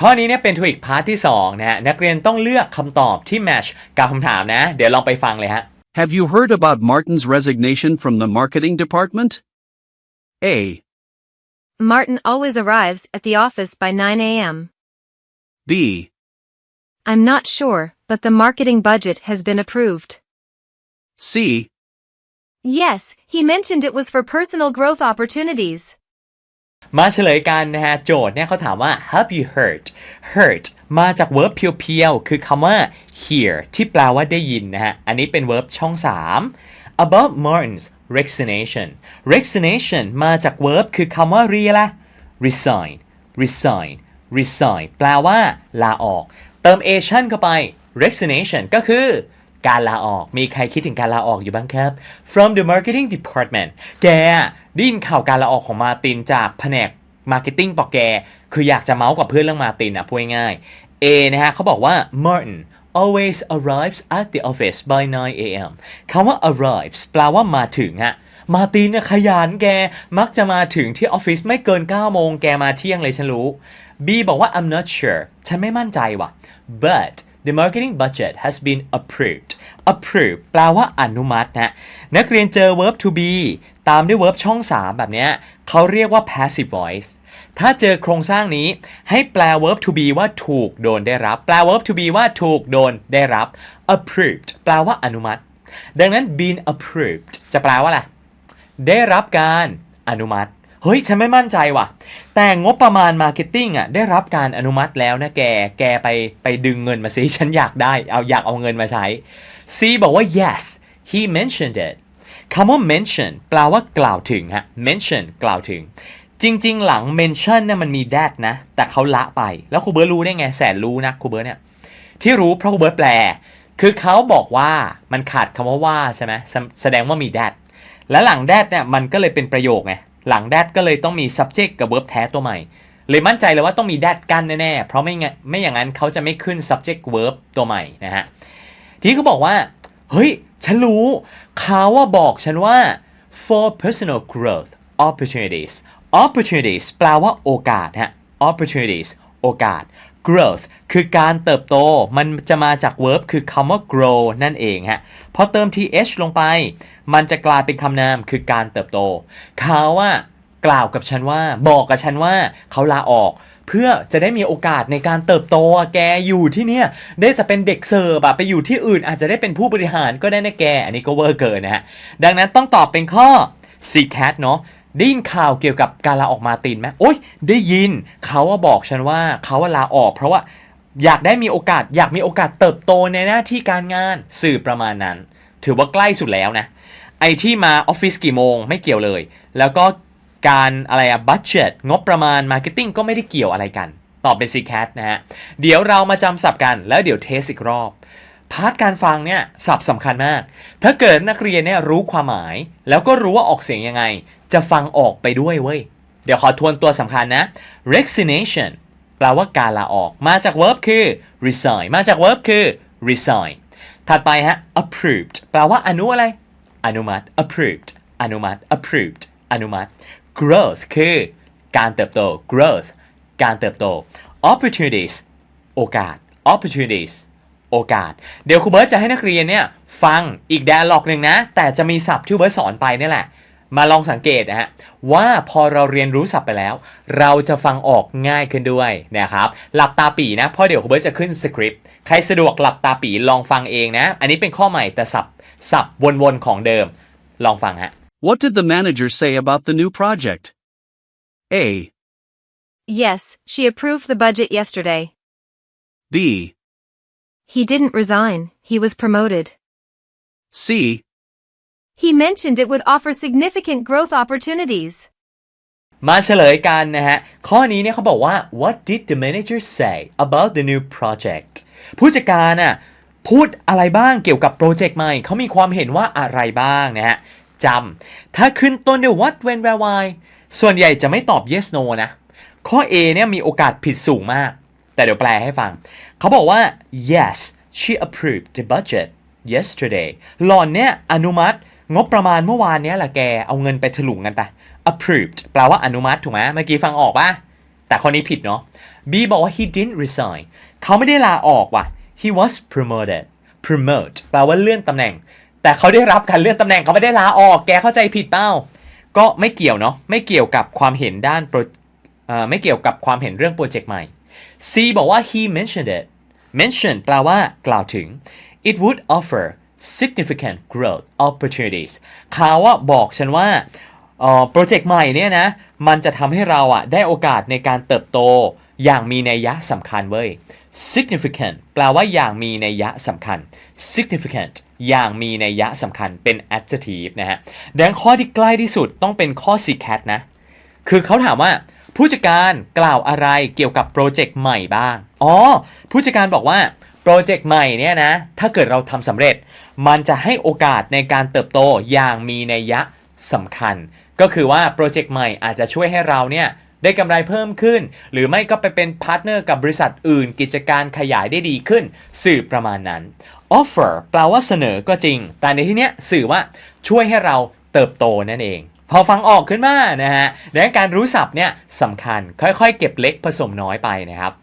ข้อนี้เนี่ยเป็นทวิกพาร์ทที่2นะฮะนักเรียนต้องเลือกคำตอบที่แมชกับคำถามนะ เดี๋ยวลองไปฟังเลยฮะ Have you heard about Martin's resignation from the marketing department? A. Martin always arrives at the office by 9 a.m. B. I'm not sure, but the marketing budget has been approved. C. Yes, he mentioned it was for personal growth opportunities. มาเฉลยกันนะฮะ โจทย์เนี่ยเขาถามว่า have you heard heard มาจาก verb เพียวๆ คือคำว่า hear ที่แปลว่าได้ยินนะฮะ อันนี้เป็น verb ช่อง 3 about Martin's resignation resignation มาจาก verb คือคำว่าเรียละ resign resign resign แปลว่า ลาออก เติม ation เข้าไป resignation ก็คือ การลาออก มีใครคิดถึงการลาออกอยู่บ้างครับ from the marketing department แกได้ยินข่าวการลาออกของมาตินจากแผนก marketing ปอกแก คืออยากจะเมาส์กับเพื่อนเรื่องมาตินอะพูดง่าย A นะฮะเขาบอกว่า Martin always arrives at the office by 9 a.m. คำว่า arrives แปลว่ามาถึงฮะมาตินเนี่ยขยันแก มักจะมาถึงที่ออฟฟิศไม่เกิน 9 โมงแกมาเที่ยงเลยฉันรู้ B บอกว่า I'm not sure ฉันไม่มั่นใจว่ะ but the marketing budget has been approved Approved แปลว่าอนุมัตินะนักเรียนเจอ verb to be ตามด้วย verb ช่อง 3 แบบนี้เขาเรียกว่า passive voice ถ้าเจอโครงสร้างนี้ให้แปล verb to be ว่าถูกโดนได้รับ แปล verb to be ว่าถูกโดนได้รับ approved แปลว่าอนุมัติ ดังนั้น been approved จะแปลว่าอะไร ได้รับการอนุมัติ เฮ้ย ฉันไม่มั่นใจว่ะ แต่งบประมาณมาร์เก็ตติ้งอะได้รับการอนุมัติแล้วนะแก แกไปไปดึงเงินมาสิฉันอยากได้ เอาอยากเอาเงินมาใช้ C บอกว่า yes he mentioned it คำว่า mention แปลว่ากล่าวถึงฮะ mention กล่าวถึง จริง ๆ หลัง mention เนี่ยมันมี that นะ แต่เขาละไป แล้วครูเบิร์ตรู้ได้ไง แสนรู้นะครูเบิร์ตเนี่ย ที่รู้เพราะครูเบิร์ตแปล คือเขาบอกว่ามันขาดคำว่าว่าใช่ไหมแสแสดงว่ามี that และหลัง that เนี่ยมันก็เลยเป็นประโยคไง หลัง that ก็เลยต้องมี subject กับ verb แท้ตัวใหม่ เลยมั่นใจเลยว่าต้องมี that กั้นแน่ๆ เพราะไม่งั้นไม่อย่างนั้นเขาจะไม่ขึ้น subject verb ตัวใหม่นะฮะ ทีเขาบอกว่า เฮ้ย ฉันรู้เขาว่าบอกฉันว่า for personal growth opportunities opportunities แปลว่าโอกาสฮะ opportunities โอกาส growth คือการเติบโตมันจะมาจาก verb คือคำว่า grow นั่นเองฮะพอเติม th ลงไป มันจะกลายเป็นคำนามคือการเติบโต เขาว่ากล่าวกับฉันว่า บอกกับฉันว่าเขาลาออกเพื่อจะได้มีโอกาสในการเติบโตอะแกอยู่ที่เนี่ย ได้แต่เป็นเด็กเสิร์ฟอะไปอยู่ที่อื่นอาจจะได้เป็นผู้บริหารก็ได้นะแก อันนี้ก็เวอร์เกินนะฮะ ดังนั้นต้องตอบเป็นข้อ C cat เนาะ ได้ยินข่าวเกี่ยวกับการลาออกมาตินไหมโอ๊ย ได้ยินเขาว่าบอกฉันว่าเขาว่าลาออก เพราะว่าอยากได้มีโอกาส อยากมีโอกาสเติบโตในหน้าที่การงานสื่อประมาณนั้น ถือว่าใกล้สุดแล้วนะ ไอที่มาออฟฟิศกี่โมงไม่เกี่ยวเลย แล้วก็การอะไรอะบัตเจ็ตงบประมาณมาร์เก็ตติ้งก็ไม่ได้เกี่ยวอะไรกัน ตอบเป็น C cat นะฮะ เดี๋ยวเรามาจำศัพท์กันแล้วเดี๋ยวเทสอีกรอบพาร์ทการฟังเนี่ยศัพท์สำคัญมาก ถ้าเกิดนักเรียนเนี่ยรู้ความหมาย แล้วก็รู้ว่าออกเสียงยังไง จะฟังออกไปด้วยเว้ย เดี๋ยวขอทวนตัวสำคัญนะ resignation แปลว่าการลาออก มาจาก verb คือ resign มาจาก verb คือ resign ถัดไปฮะ approved แปลว่าอนุอะไร อนุมัติ approved อนุมัติ approved อนุมัติ growth คือการเติบโต growth การเติบโต opportunities โอกาส opportunities โอกาส เดี๋ยวครูเบิร์ตจะให้นักเรียนเนี่ย ฟังอีกแดนล็อกหนึ่งนะ แต่จะมีศัพท์ที่เบิร์ตสอนไปนี่แหละ มาลองสังเกตนะฮะว่าพอเราเรียนรู้ศัพท์ไปแล้ว เราจะฟังออกง่ายขึ้นด้วยนะครับหลับตาปีนะเพราะเดี๋ยวครูเบิร์ตจะขึ้นสคริปต์ใครสะดวกหลับตาปีลองฟังเองนะ อันนี้เป็นข้อใหม่แต่ศัพท์ศัพท์วนๆของเดิม ลองฟังฮะ What did the manager say about the new project? A. Yes, she approved the budget yesterday. B. He didn't resign, he was promoted. C. He mentioned it would offer significant growth opportunities. มาเฉลยกันนะฮะ ข้อนี้เนี่ยเขาบอกว่า what did the manager say about the new project ผู้จัดการน่ะพูดอะไรบ้างเกี่ยวกับโปรเจกต์ใหม่ เขามีความเห็นว่าอะไรบ้างนะฮะจำถ้าขึ้นต้นด้วย what when where why ส่วนใหญ่จะไม่ตอบ yes no นะ ข้อ A เนี่ยมีโอกาสผิดสูงมาก แต่เดี๋ยวแปลให้ฟัง เขาบอกว่า yes she approved the budget yesterday หล่อนเนี่ยอนุมัติ งบประมาณเมื่อวานเนี้ยแหละแกเอาเงินไปถลุงกันไป approved แปลว่าอนุมัติถูกไหมเมื่อกี้ฟังออกปะแต่ข้อนี้ผิดเนาะ B บอกว่า he didn't resign เขาไม่ได้ลาออกว่ะ he was promoted promote แปลว่าเลื่อนตำแหน่ง แต่เขาได้รับการเลื่อนตำแหน่งเขาไม่ได้ลาออก แกเข้าใจผิดเปล่าก็ไม่เกี่ยวเนาะไม่เกี่ยวกับความเห็นด้านโปรไม่เกี่ยวกับความเห็นเรื่องโปรเจกต์ใหม่ C บอกว่า he mentioned it mention แปลว่ากล่าวถึง it would offer significant growth opportunities เขาว่าบอกฉันว่าโปรเจกต์ใหม่เนี่ยนะ มันจะทำให้เราอะได้โอกาสในการเติบโตอย่างมีนัยยะสำคัญเว้ย significant แปลว่าอย่างมีนัยยะสำคัญ significant อย่างมีนัยยะสำคัญเป็น adjective นะฮะดังข้อที่ใกล้ที่สุดต้องเป็นข้อ C cat นะ คือเขาถามว่าผู้จัดการกล่าวอะไรเกี่ยวกับโปรเจกต์ใหม่บ้าง อ๋อ ผู้จัดการบอกว่าโปรเจกต์ใหม่เนี่ยนะ ถ้าเกิดเราทำสำเร็จ มันจะให้โอกาสในการเติบโตอย่างมีนัยยะสำคัญ ก็คือว่าโปรเจกต์ใหม่อาจจะช่วยให้เราเนี่ยได้กำไรเพิ่มขึ้น หรือไม่ก็ไปเป็นพาร์ทเนอร์กับบริษัทอื่น กิจการขยายได้ดีขึ้น สื่อประมาณนั้น offer แปลว่าเสนอก็จริง แต่ในที่เนี้ยสื่อว่าช่วยให้เราเติบโตนั่นเอง พอฟังออกขึ้นมานะฮะดังนั้นการรู้ศัพท์เนี่ยสำคัญค่อยๆ เก็บเล็กผสมน้อยไปนะครับ